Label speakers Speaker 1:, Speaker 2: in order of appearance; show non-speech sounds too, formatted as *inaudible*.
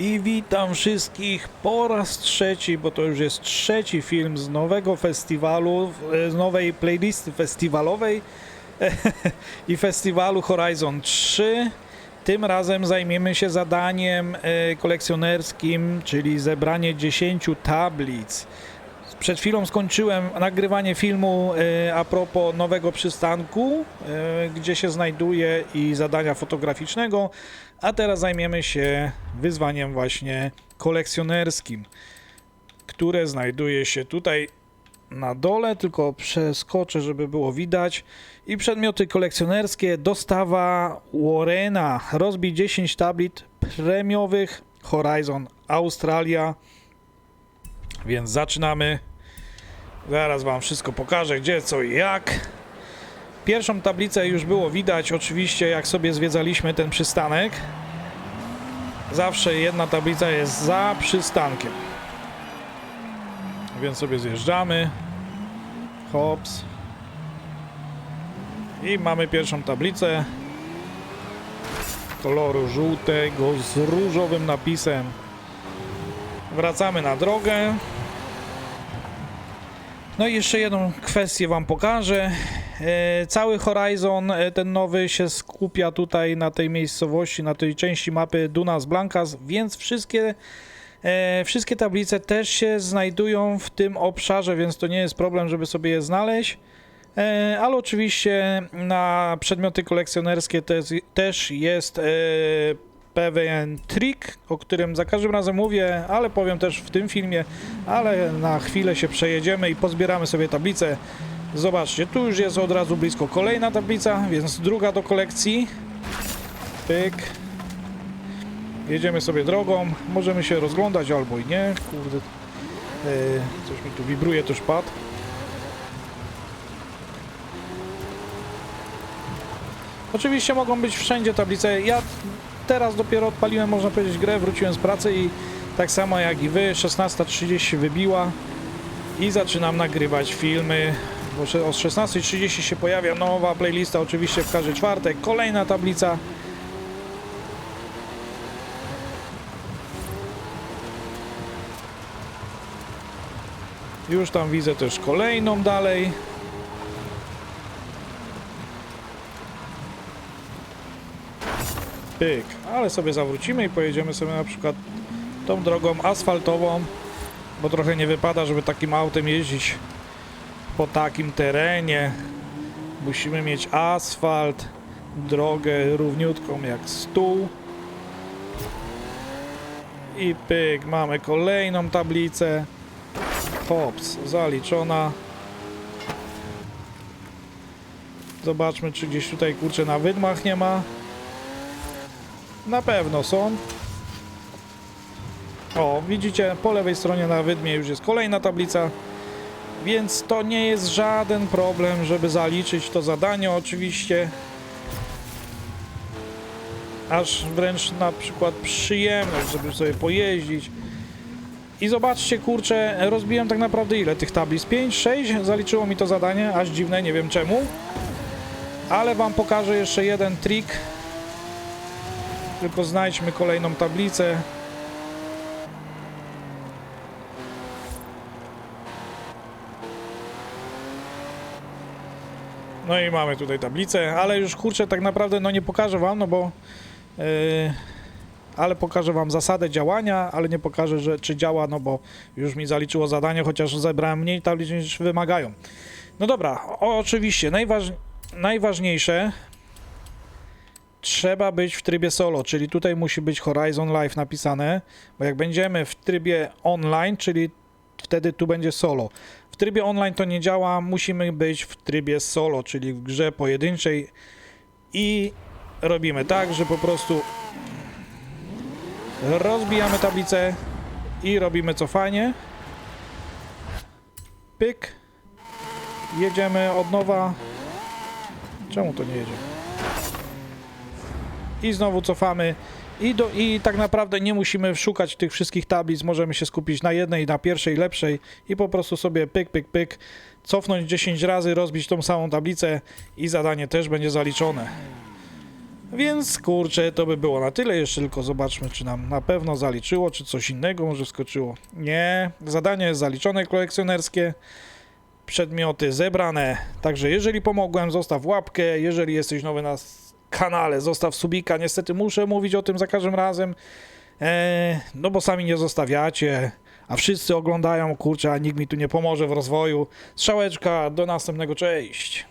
Speaker 1: I witam wszystkich po raz trzeci, bo to już jest trzeci film z nowego festiwalu, z nowej playlisty festiwalowej *laughs* i festiwalu Horizon 3. Tym razem zajmiemy się zadaniem e, kolekcjonerskim, czyli zebranie 10 tablic. Przed chwilą skończyłem nagrywanie filmu e, a propos nowego przystanku, e, gdzie się znajduje i zadania fotograficznego, a teraz zajmiemy się wyzwaniem właśnie kolekcjonerskim, które znajduje się tutaj na dole, tylko przeskoczę, żeby było widać. I przedmioty kolekcjonerskie, dostawa Warrena, rozbij 10 tablit premiowych Horizon Australia. Więc zaczynamy. Zaraz Wam wszystko pokażę, gdzie, co i jak. Pierwszą tablicę już było widać, oczywiście, jak sobie zwiedzaliśmy ten przystanek. Zawsze jedna tablica jest za przystankiem. Więc sobie zjeżdżamy. Hops. I mamy pierwszą tablicę koloru żółtego z różowym napisem. Wracamy na drogę. No i jeszcze jedną kwestię Wam pokażę. E, cały Horizon, e, ten nowy, się skupia tutaj na tej miejscowości, na tej części mapy Dunas Blancas, więc wszystkie, e, wszystkie tablice też się znajdują w tym obszarze, więc to nie jest problem, żeby sobie je znaleźć. Ale oczywiście na przedmioty kolekcjonerskie też, jest pewien trik, o którym za każdym razem mówię, ale powiem też w tym filmie, ale na chwilę się przejedziemy i pozbieramy sobie tablicę. Zobaczcie, tu już jest od razu blisko kolejna tablica, więc druga do kolekcji. Pyk. Jedziemy sobie drogą, możemy się rozglądać albo i nie. Kurde, e, coś mi tu wibruje, też pad. Oczywiście mogą być wszędzie tablice. Ja teraz dopiero odpaliłem, można powiedzieć, grę, wróciłem z pracy i tak samo jak i wy, 16.30 wybiła i zaczynam nagrywać filmy. O 16.30 się pojawia nowa playlista, oczywiście w każdy czwartek. Kolejna tablica. Już tam widzę też kolejną dalej. Pyk, ale sobie zawrócimy i pojedziemy sobie na przykład tą drogą asfaltową, bo trochę nie wypada, żeby takim autem jeździć po takim terenie. Musimy mieć asfalt, drogę równiutką jak stół. I pyk, mamy kolejną tablicę. Hops, zaliczona. Zobaczmy, czy gdzieś tutaj kurczę na wydmach nie ma. Na pewno są. O, widzicie, po lewej stronie na wydmie już jest kolejna tablica. Więc to nie jest żaden problem, żeby zaliczyć to zadanie oczywiście. Aż wręcz na przykład przyjemność, żeby sobie pojeździć. I zobaczcie, kurczę, rozbiłem tak naprawdę ile tych tablic? 5, 6? Zaliczyło mi to zadanie, aż dziwne, nie wiem czemu. Ale wam pokażę jeszcze jeden trik, tylko znajdźmy kolejną tablicę. No i mamy tutaj tablicę, ale już kurczę tak naprawdę no nie pokażę wam, no bo yy, ale pokażę wam zasadę działania, ale nie pokażę, że czy działa, no bo już mi zaliczyło zadanie, chociaż zebrałem mniej tablic niż wymagają. No dobra, o, oczywiście najważ, najważniejsze trzeba być w trybie solo, czyli tutaj musi być Horizon Live napisane, bo jak będziemy w trybie online, czyli wtedy tu będzie solo. W trybie online to nie działa, musimy być w trybie solo, czyli w grze pojedynczej i robimy tak, że po prostu rozbijamy tablicę i robimy cofanie. Pyk. Jedziemy od nowa. Czemu to nie jedzie? I znowu cofamy. I, do, I tak naprawdę nie musimy szukać tych wszystkich tablic, możemy się skupić na jednej, na pierwszej, lepszej i po prostu sobie pyk, pyk, pyk, cofnąć 10 razy, rozbić tą samą tablicę i zadanie też będzie zaliczone. Więc kurczę, to by było na tyle. Jeszcze tylko zobaczmy, czy nam na pewno zaliczyło, czy coś innego może wskoczyło. Nie, zadanie jest zaliczone kolekcjonerskie. Przedmioty zebrane. Także jeżeli pomogłem, zostaw łapkę. Jeżeli jesteś nowy na kanale, zostaw subika. Niestety muszę mówić o tym za każdym razem. Eee, no bo sami nie zostawiacie. A wszyscy oglądają, kurczę, a nikt mi tu nie pomoże w rozwoju. Strzałeczka, do następnego, cześć.